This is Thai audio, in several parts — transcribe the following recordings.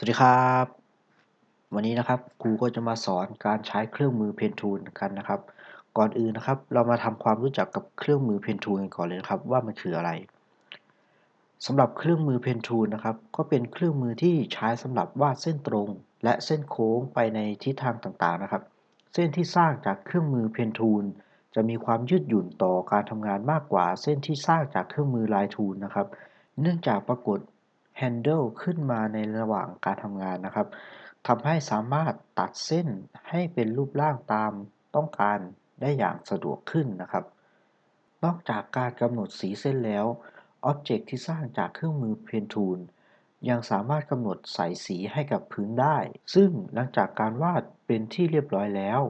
สวัสดีครับ วันนี้นะครับครูก็จะมาสอนการใช้เครื่องมือ Pantone กันนะครับ ก่อนอื่นนะครับ เรามาทำความรู้จักกับเครื่องมือ Pantone กันก่อนเลยนะครับว่ามันคืออะไรสำหรับเครื่องมือ Pantone นะครับ ก็เป็นเครื่องมือที่ใช้สำหรับวาดเส้นตรง และเส้นโค้งไปในทิศทางต่างๆนะครับ เส้นที่สร้างจากเครื่องมือ Pantone จะมีความยืดหยุ่นต่อการทำงานมากกว่า เส้นที่สร้างจากเครื่องมือ Line Tool นะครับ เนื่องจากปรากฏ handle ขึ้นมาในระหว่างการทำงานนะครับทำให้สามารถตัดเส้นให้เป็นรูปร่างตามต้องการได้อย่างสะดวกขึ้นนะครับ นอกจากการกำหนดสีเส้นแล้วอ็อบเจกต์ที่สร้างจากเครื่องมือ Pantone ยังสามารถกำหนดใส่สีให้กับพื้นได้ ซึ่งหลังจากการวาดเป็นที่เรียบร้อยแล้ว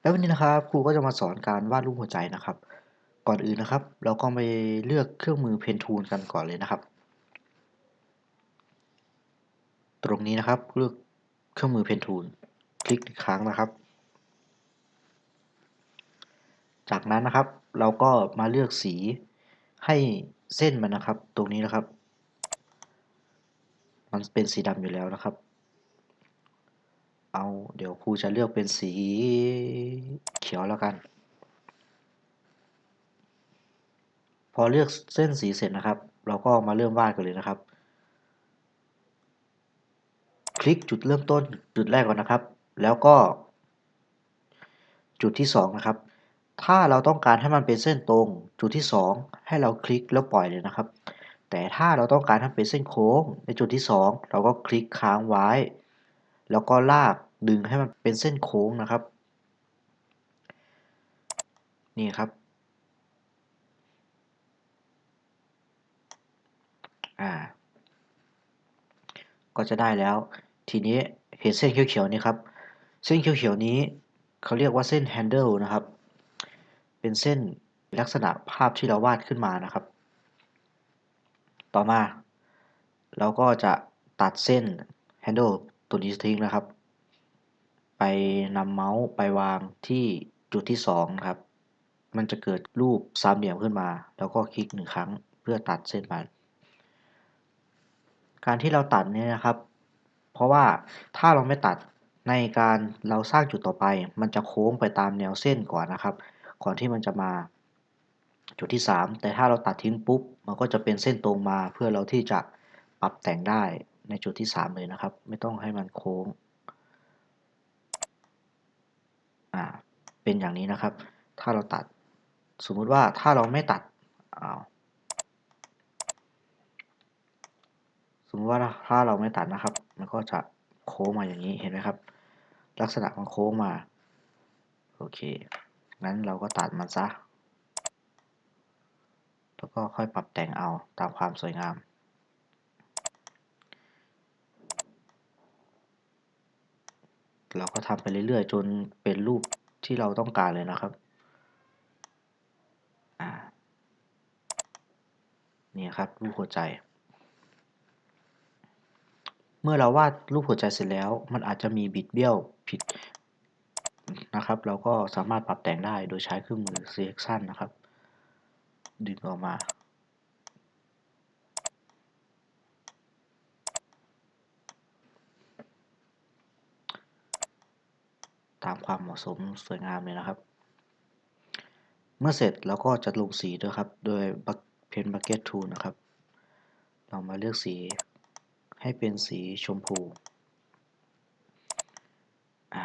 แล้ววันนี้นะครับครูก็จะมาสอนการวาดรูปหัวใจนะครับ ก่อนอื่นนะครับ เราก็ไปเลือกเครื่องมือ Pantone กันก่อนเลยนะครับ ตรงนี้นะครับเลือกเครื่องมือ Pantone คลิกอีกครั้งนะครับ จากนั้นนะครับเราก็มาเลือกสีให้เส้นมันนะครับ ตรงนี้นะครับ มันเป็นสีดำอยู่แล้วนะครับ เอาเดี๋ยวครูจะเลือกเป็นสีเขียวแล้วกัน พอเลือกเส้นสีเสร็จนะครับ เราก็มาเริ่มวาดกันเลยนะครับ คลิกจุดเริ่มต้นจุดแรกก่อนนะครับ แล้วก็ จุดที่ 2 นะครับ ถ้าเราต้องการให้มันเป็นเส้นตรง จุดที่ 2 ให้เราคลิกแล้วปล่อยเลยนะครับ แต่ถ้าเราต้องการให้เป็นเส้นโค้ง ในจุดที่ 2 เราก็คลิกค้างไว้ แล้วก็ลากดึงให้มันเป็นเส้นโค้งนะครับ นี่ครับ อ่า ก็จะได้แล้ว ทีนี้เห็นเส้นเขียวๆนี่ครับ เส้นเขียวๆนี้เขาเรียกว่าเส้น handle นะครับ เป็นเส้นลักษณะภาพที่เราวาดขึ้นมานะครับ ต่อมา เราก็จะตัดเส้น handle ตัวนี้ทิ้งนะครับ ไปนำเมาส์ไปวางที่จุดที่2ครับ มันจะเกิดรูปสามเหลี่ยมขึ้นมา แล้วก็คลิกหนึ่งครั้งเพื่อตัดเส้นมัน การที่เราตัดเนี่ยนะครับ เพราะว่าถ้าเราไม่ตัดในการเราสร้างจุดต่อไป มันจะโค้งไปตามแนวเส้นก่อนนะครับ ก่อนที่มันจะมาจุดที่ 3 แต่ถ้าเราตัดทิ้งปุ๊บ มันก็จะเป็นเส้นตรงมาเพื่อเราที่จะปรับแต่งได้ในจุดที่ 3 เลยนะครับ ไม่ต้องให้มันโค้งอ่าเป็นอย่างนี้นะครับ ถ้าเราตัดสมมุติว่าถ้าเราไม่ตัดอ้าว สมมติว่าถ้าเราไม่ตัดนะครับ มันก็จะโค้งมาอย่างนี้เห็นไหมครับ ลักษณะมันโค้งมา โอเค งั้นเราก็ตัดมันซะ แล้วก็ค่อยปรับแต่งเอาตามความสวยงามเราก็ทำไปเรื่อยๆ จนเป็นรูปที่เราต้องการเลยนะครับ นี่ครับรูปหัวใจ เมื่อเราวาดรูปหัวใจเสร็จแล้ว มันอาจจะมีบิดเบี้ยวผิดนะครับ เราก็สามารถปรับแต่งได้โดยใช้เครื่องมือ selection นะครับ ดึงออกมา ตามความเหมาะสมสวยงามเลยนะครับ เมื่อเสร็จเราก็จะลงสีด้วยครับ โดยเพนบักเก็ตทูนะครับ เรามาเลือกสี ให้เป็นสีชมพู อ่า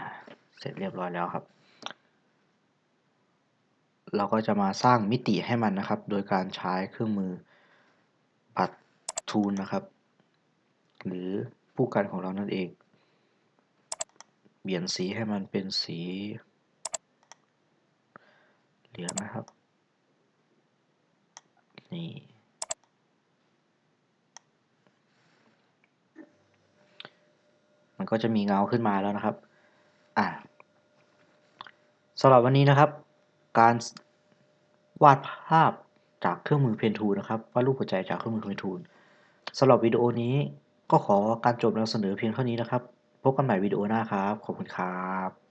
เสร็จเรียบร้อยแล้วครับ เราก็จะมาสร้างมิติให้มันนะครับ โดยการใช้เครื่องมือปัดทูนนะครับ หรือผู้กันของเรานั่นเอง เปลี่ยนสีให้มันเป็นสีเหลืองนะครับ นี่ มันก็จะมีเงาขึ้นมาแล้วนะครับอ่าสำหรับวันนี้นะครับ การวาดภาพจากเครื่องมือเพนทูนะครับวาดรูปหัวใจจากเครื่องมือเพนทูสำหรับวิดีโอนี้ก็ขอการจบนำเสนอเพียงเท่านี้นะครับ พบกันใหม่วิดีโอหน้าครับ ขอบคุณครับ